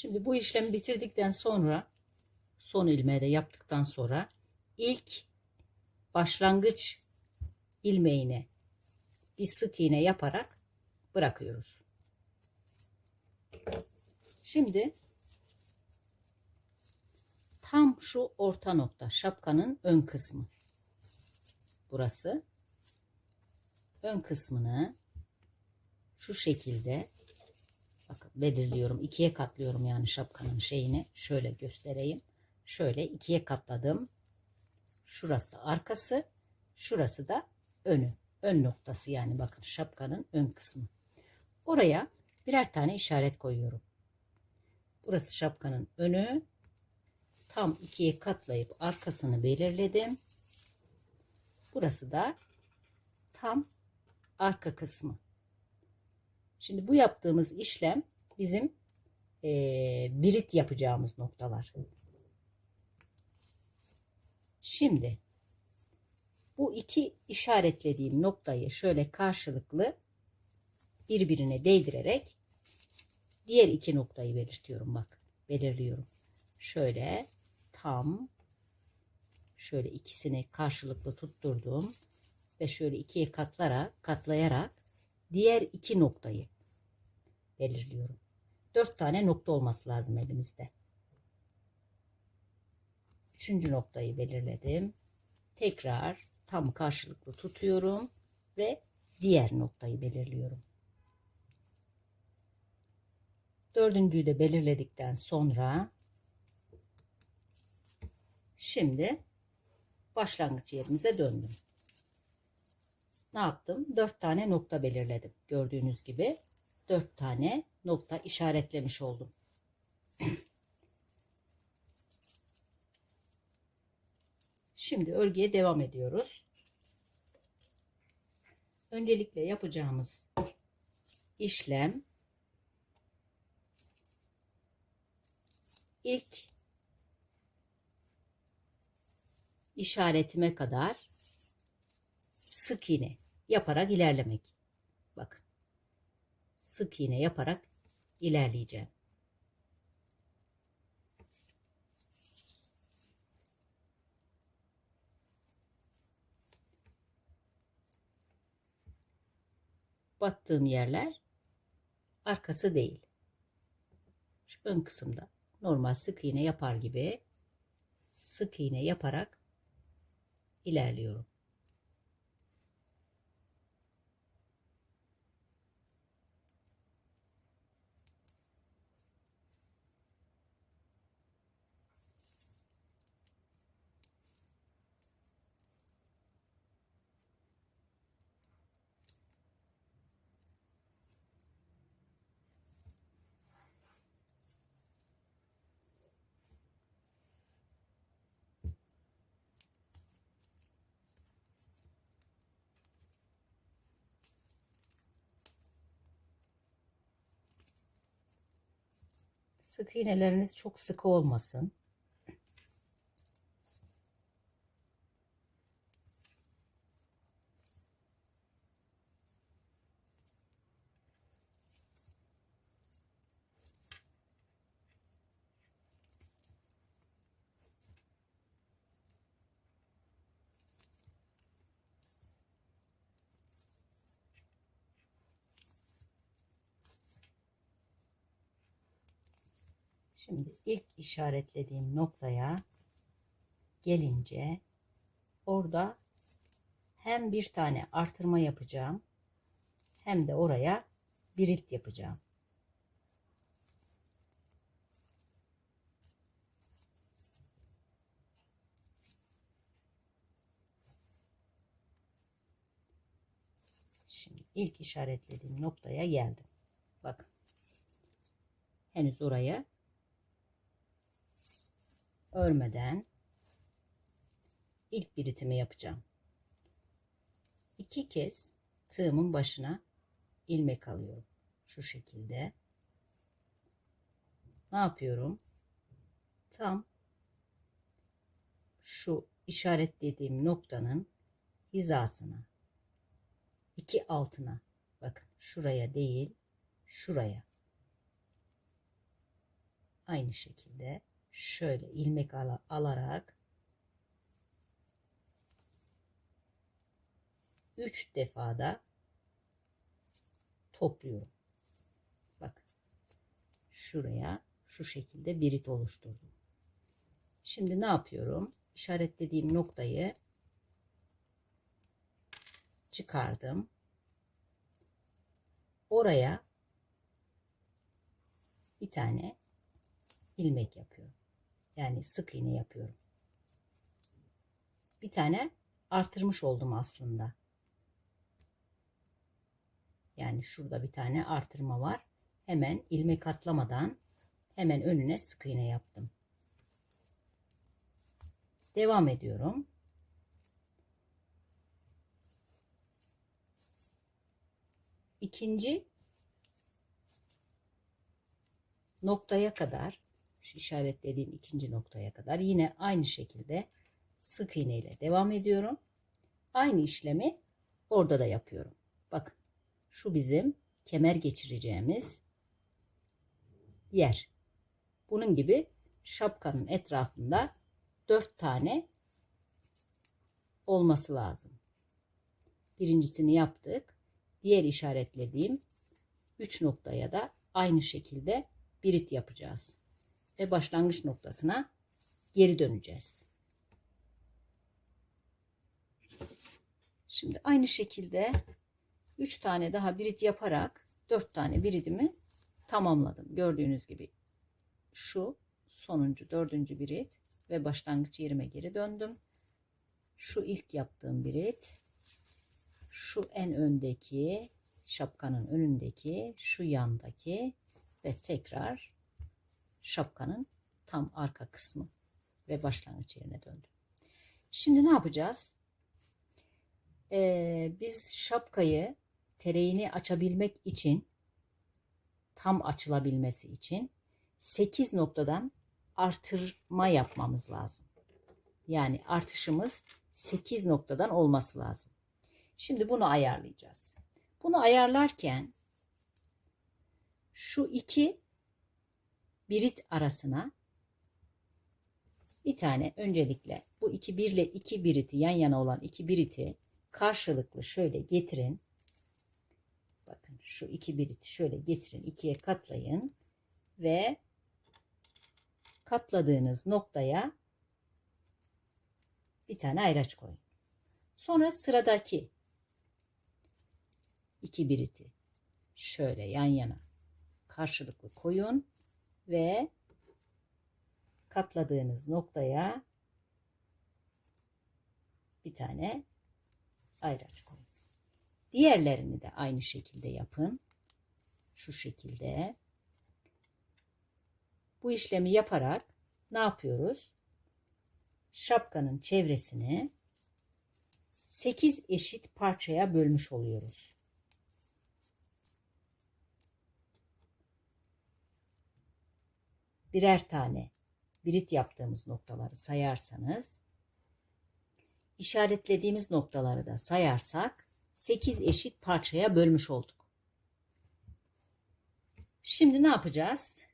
Şimdi bu işlemi bitirdikten sonra son ilmeği de yaptıktan sonra ilk başlangıç ilmeğine bir sık iğne yaparak bırakıyoruz. Şimdi tam şu orta nokta şapkanın ön kısmı. Burası. Ön kısmını şu şekilde bakın belirliyorum. ikiye katlıyorum yani şapkanın şeyini. Şöyle göstereyim. Şöyle ikiye katladım. Şurası arkası. Şurası da önü. Ön noktası yani bakın şapkanın ön kısmı. Oraya birer tane işaret koyuyorum. Burası şapkanın önü. Tam ikiye katlayıp arkasını belirledim. Burası da tam arka kısmı. Şimdi bu yaptığımız işlem bizim eee, birit yapacağımız noktalar. Şimdi bu iki işaretlediğim noktayı şöyle karşılıklı birbirine değdirerek diğer iki noktayı belirtiyorum bak belirliyorum. Şöyle tam şöyle ikisini karşılıklı tutturdum ve şöyle ikiye katlayarak katlayarak diğer iki noktayı belirliyorum. Dört tane nokta olması lazım elimizde. Üçüncü noktayı belirledim. Tekrar tam karşılıklı tutuyorum ve diğer noktayı belirliyorum. Dördüncüyü de belirledikten sonra şimdi başlangıç yerimize döndüm. Ne yaptım? Dört tane nokta belirledim. Gördüğünüz gibi dört tane nokta işaretlemiş oldum. Şimdi örgüye devam ediyoruz. Öncelikle yapacağımız işlem ilk işaretime kadar sık iğne yaparak ilerlemek. Sık iğne yaparak ilerleyeceğim. Battığım yerler arkası değil. Şu ön kısımda normal sık iğne yapar gibi sık iğne yaparak ilerliyorum. Sık iğneleriniz çok sıkı olmasın. Şimdi ilk işaretlediğim noktaya gelince orada hem bir tane artırma yapacağım hem de oraya birilt yapacağım. Şimdi ilk işaretlediğim noktaya geldim. Bakın. Henüz oraya örmeden ilk biritimi yapacağım. İki kez tığımın başına ilmek alıyorum. Şu şekilde. Ne yapıyorum? Tam şu işaretlediğim noktanın hizasına iki altına bakın şuraya değil şuraya aynı şekilde şöyle ilmek ala- alarak 3 defada topluyorum. Bak. Şuraya şu şekilde birit oluşturdum. Şimdi ne yapıyorum? İşaretlediğim noktayı çıkardım. Oraya bir tane ilmek yapıyorum. Yani sık iğne yapıyorum. Bir tane artırmış oldum aslında. Yani şurada bir tane artırma var. Hemen ilmek atlamadan hemen önüne sık iğne yaptım. Devam ediyorum. İkinci noktaya kadar şu işaretlediğim ikinci noktaya kadar yine aynı şekilde sık iğne ile devam ediyorum. Aynı işlemi orada da yapıyorum. Bakın şu bizim kemer geçireceğimiz yer. Bunun gibi şapkanın etrafında dört tane olması lazım. Birincisini yaptık. Diğer işaretlediğim 3 noktaya da aynı şekilde birit yapacağız. Ve başlangıç noktasına geri döneceğiz. Şimdi aynı şekilde 3 tane daha birit yaparak 4 tane biritimi tamamladım. Gördüğünüz gibi şu sonuncu dördüncü birit ve başlangıç yerime geri döndüm. Şu ilk yaptığım birit, şu en öndeki, şapkanın önündeki, şu yandaki ve tekrar şapkanın tam arka kısmı ve başlangıç yerine döndüm. Şimdi ne yapacağız? Ee, biz şapkayı tereini açabilmek için tam açılabilmesi için 8 noktadan artırma yapmamız lazım. Yani artışımız 8 noktadan olması lazım. Şimdi bunu ayarlayacağız. Bunu ayarlarken şu iki birit arasına bir tane öncelikle bu iki bir ile iki biriti yan yana olan iki biriti karşılıklı şöyle getirin. Bakın şu iki biriti şöyle getirin ikiye katlayın ve katladığınız noktaya bir tane ayraç koyun. Sonra sıradaki iki biriti şöyle yan yana karşılıklı koyun ve katladığınız noktaya bir tane ayraç koyun. Diğerlerini de aynı şekilde yapın. Şu şekilde. Bu işlemi yaparak ne yapıyoruz? Şapkanın çevresini 8 eşit parçaya bölmüş oluyoruz. Birer tane birit yaptığımız noktaları sayarsanız işaretlediğimiz noktaları da sayarsak 8 eşit parçaya bölmüş olduk. Şimdi ne yapacağız?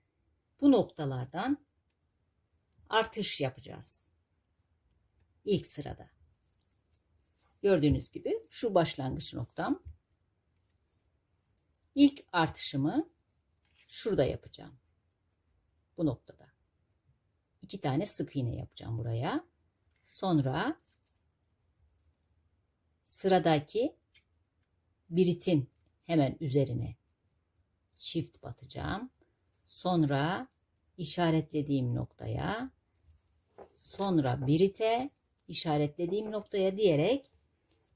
Bu noktalardan artış yapacağız. İlk sırada. Gördüğünüz gibi şu başlangıç noktam. İlk artışımı şurada yapacağım. Bu noktada. İki tane sık iğne yapacağım buraya. Sonra sıradaki biritin hemen üzerine çift batacağım. Sonra işaretlediğim noktaya sonra birite işaretlediğim noktaya diyerek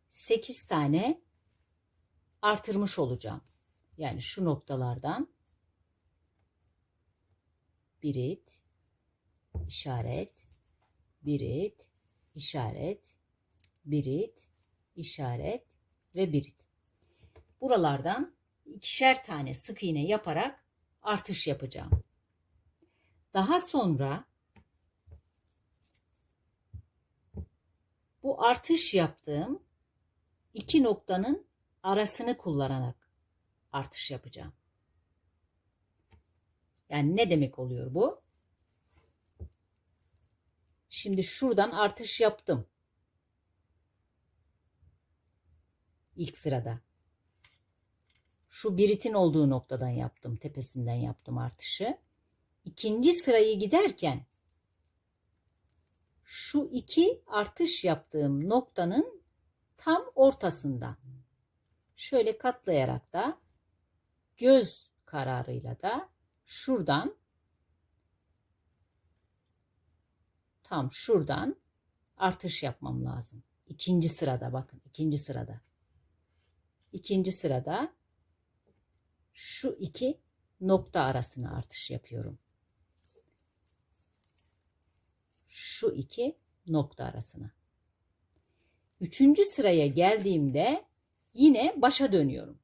8 tane artırmış olacağım. Yani şu noktalardan birit, işaret, birit, işaret, birit, işaret ve birit. Buralardan ikişer tane sık iğne yaparak artış yapacağım. Daha sonra bu artış yaptığım iki noktanın arasını kullanarak artış yapacağım. Yani ne demek oluyor bu? Şimdi şuradan artış yaptım. İlk sırada. Şu biritin olduğu noktadan yaptım. Tepesinden yaptım artışı. İkinci sırayı giderken şu iki artış yaptığım noktanın tam ortasından şöyle katlayarak da göz kararıyla da şuradan tam şuradan artış yapmam lazım. İkinci sırada bakın ikinci sırada. İkinci sırada şu iki nokta arasına artış yapıyorum. Şu iki nokta arasına. Üçüncü sıraya geldiğimde yine başa dönüyorum.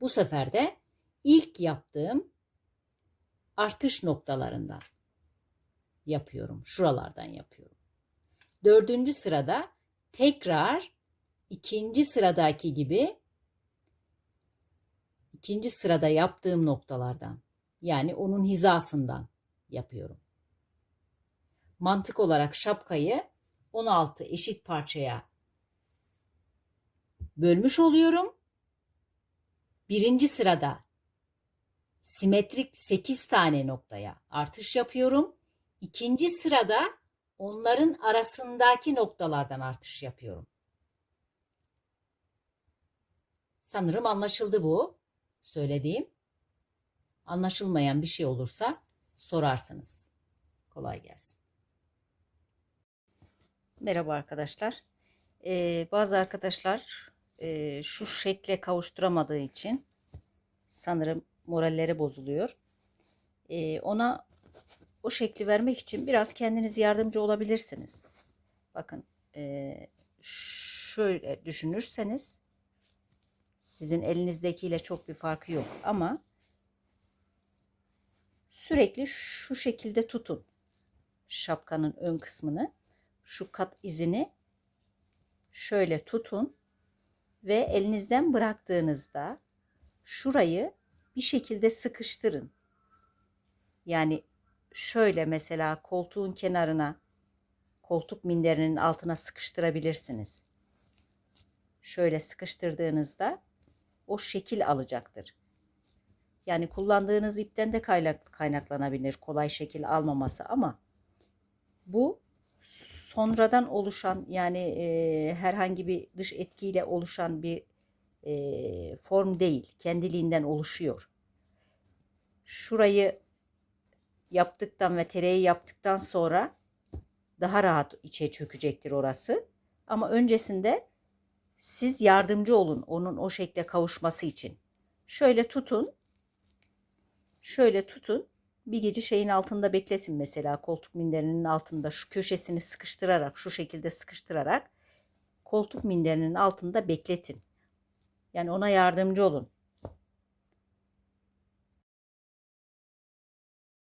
Bu sefer de ilk yaptığım artış noktalarından yapıyorum. Şuralardan yapıyorum. Dördüncü sırada tekrar ikinci sıradaki gibi ikinci sırada yaptığım noktalardan yani onun hizasından yapıyorum. Mantık olarak şapkayı 16 eşit parçaya bölmüş oluyorum. Birinci sırada simetrik 8 tane noktaya artış yapıyorum. İkinci sırada onların arasındaki noktalardan artış yapıyorum. Sanırım anlaşıldı bu söylediğim. Anlaşılmayan bir şey olursa sorarsınız. Kolay gelsin. Merhaba arkadaşlar. Ee, bazı arkadaşlar e, şu şekle kavuşturamadığı için sanırım moralleri bozuluyor. Ee, ona o şekli vermek için biraz kendiniz yardımcı olabilirsiniz. Bakın e, şöyle düşünürseniz sizin elinizdekiyle çok bir farkı yok ama sürekli şu şekilde tutun şapkanın ön kısmını şu kat izini şöyle tutun ve elinizden bıraktığınızda şurayı bir şekilde sıkıştırın. Yani şöyle mesela koltuğun kenarına koltuk minderinin altına sıkıştırabilirsiniz. Şöyle sıkıştırdığınızda o şekil alacaktır. Yani kullandığınız ipten de kaynak, kaynaklanabilir kolay şekil almaması ama bu sonradan oluşan yani e, herhangi bir dış etkiyle oluşan bir e, form değil. Kendiliğinden oluşuyor. Şurayı yaptıktan ve tereyi yaptıktan sonra daha rahat içe çökecektir orası. Ama öncesinde siz yardımcı olun onun o şekle kavuşması için. Şöyle tutun. Şöyle tutun. Bir gece şeyin altında bekletin mesela koltuk minderinin altında şu köşesini sıkıştırarak şu şekilde sıkıştırarak koltuk minderinin altında bekletin. Yani ona yardımcı olun.